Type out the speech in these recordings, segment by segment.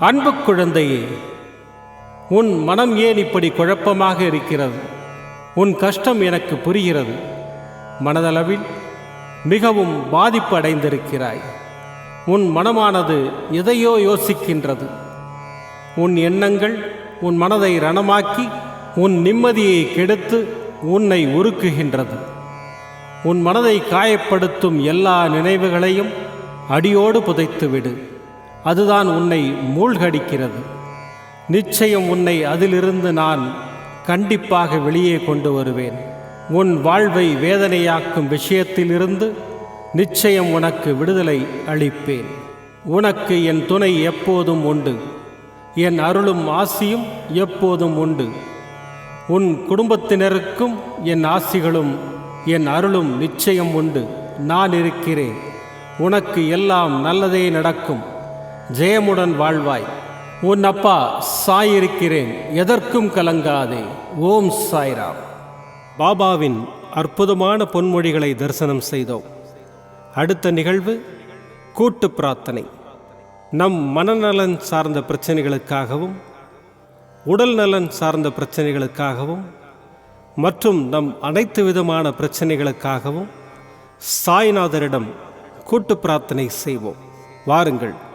அன்பு குழந்தையே உன் மனம் ஏன் இப்படி குழப்பமாக இருக்கிறது? உன் கஷ்டம் எனக்கு புரிகிறது. மனதளவில் மிகவும் பாதிப்பு அடைந்திருக்கிறாய். உன் மனமானது எதையோ யோசிக்கின்றது. உன் எண்ணங்கள் உன் மனதை ரணமாக்கி உன் நிம்மதியை கெடுத்து உன்னை உருக்குகின்றது. உன் மனதை காயப்படுத்தும் எல்லா நினைவுகளையும் அடியோடு புதைத்துவிடு. அதுதான் உன்னை மூழ்கடிக்கிறது. நிச்சயம் உன்னை அதிலிருந்து நான் கண்டிப்பாக வெளியே கொண்டு வருவேன். உன் வாழ்வை வேதனையாக்கும் விஷயத்திலிருந்து நிச்சயம் உனக்கு விடுதலை அளிப்பேன். உனக்கு என் துணை எப்போதும் உண்டு. என் அருளும் ஆசியும் எப்போதும் உண்டு. உன் குடும்பத்தினருக்கும் என் ஆசிகளும் என் அருளும் நிச்சயம் உண்டு. நான் இருக்கிறேன். உனக்கு எல்லாம் நல்லதே நடக்கும். ஜெயமுடன் வாழ்வாய். உன் அப்பா சாயிருக்கிறேன் எதற்கும் கலங்காதே. ஓம் சாய்ராம். பாபாவின் அற்புதமான பொன்மொழிகளை தரிசனம் செய்தோம். அடுத்த நிகழ்வு கூட்டு பிரார்த்தனை. நம் மனநலன் சார்ந்த பிரச்சனைகளுக்காகவும் உடல் நலன் சார்ந்த பிரச்சனைகளுக்காகவும் மற்றும் நம் அனைத்து விதமான பிரச்சனைகளுக்காகவும் சாய்நாதரிடம் கூட்டு பிரார்த்தனை செய்வோம். வாருங்கள்.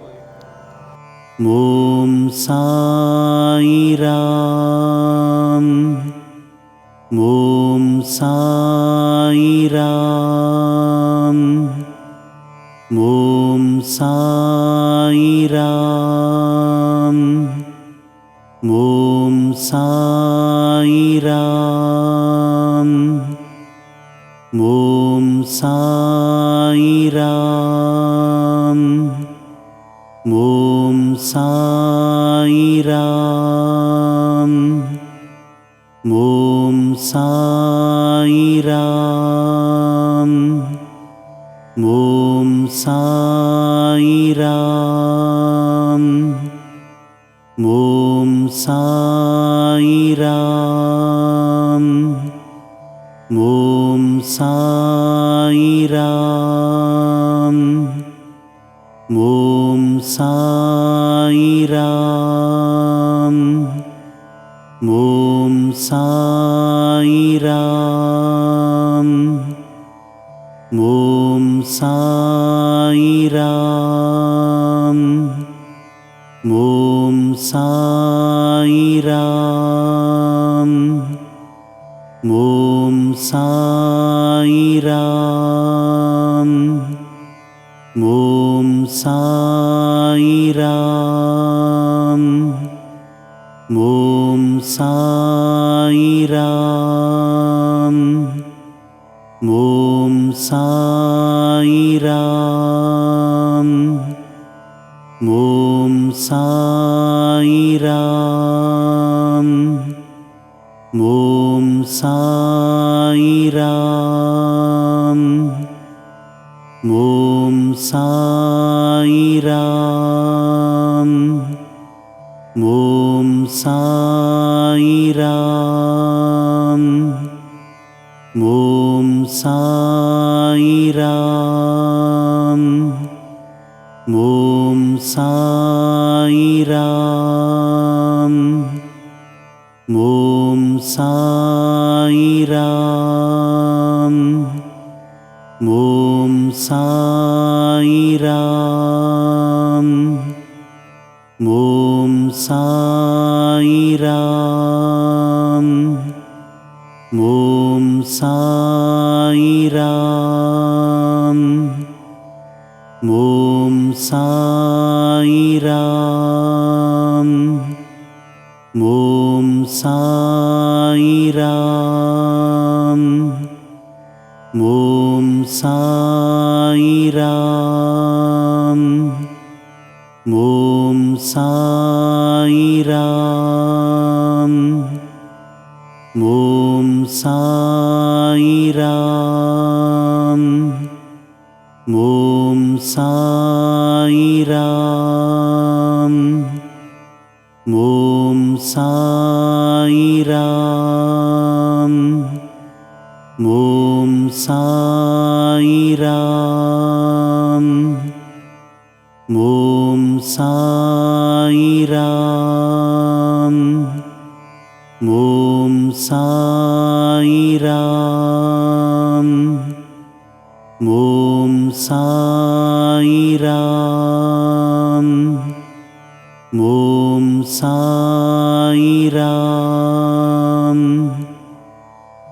ॐ साईराम ॐ साईराम ॐ साईराम ॐ सा ं सा ॐ सा ं सा ओं सा साईराम ॐ साईराम ॐ साईराम ॐ साईराम ॐ साईराम ॐ सा পাইরা मों सा ॐ सा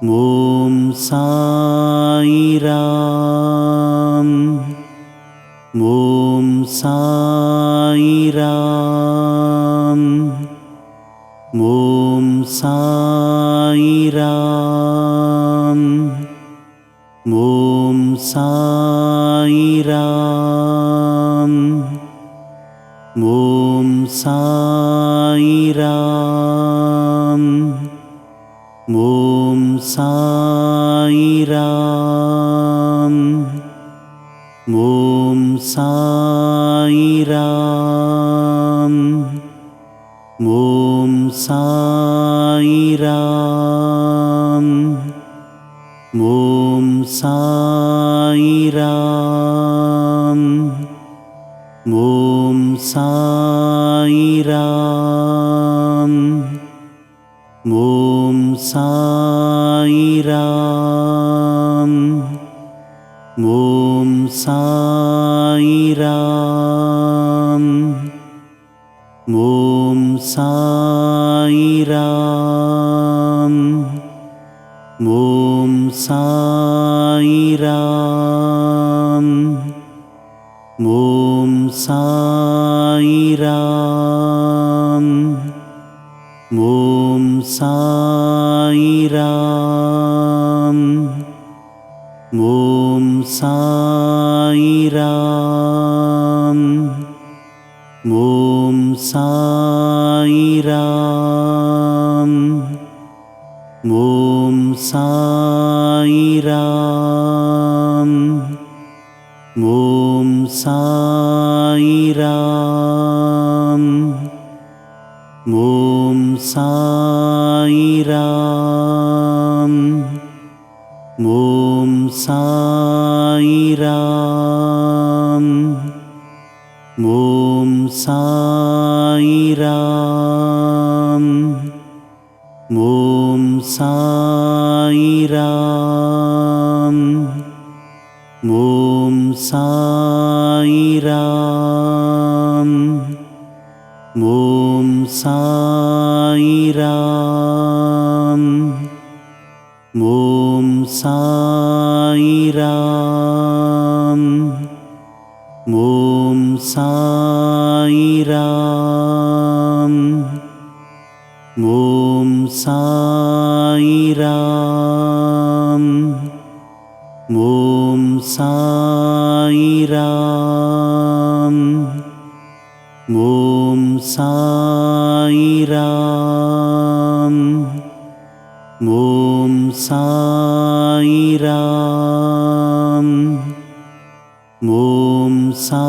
ॐ साईराम ॐ साईराम ॐ सा साई राम ॐ सा साईराम। ॐ साईराम। ॐ साईराम। ॐ साईराम। ॐ साईराम। ॐ सा ईरा ॐ सा ॐ सा मो सा ॐ सा ॐ सा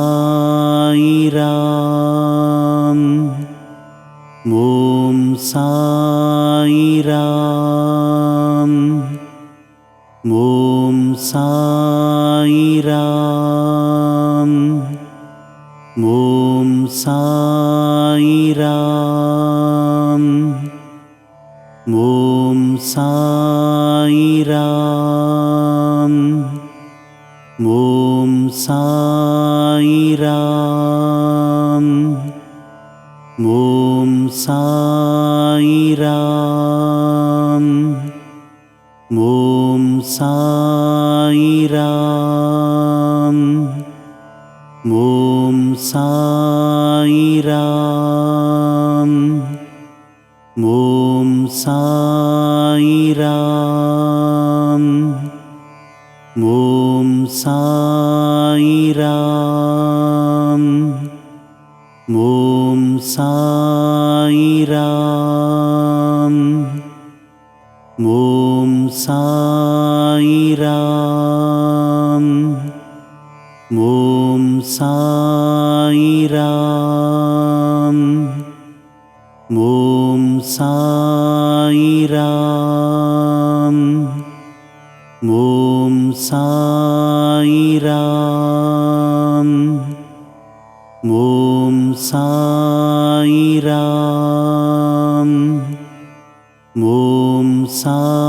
साई राम ॐ सा ॐ सा ॐ सा ॐ सा ं सा ॐ सा ओं सा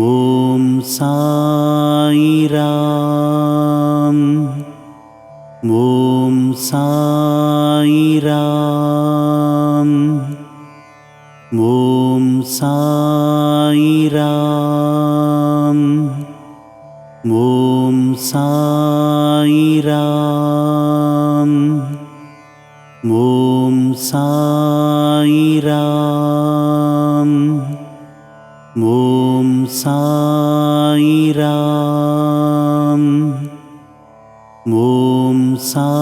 ओं सार साई राम ॐ सा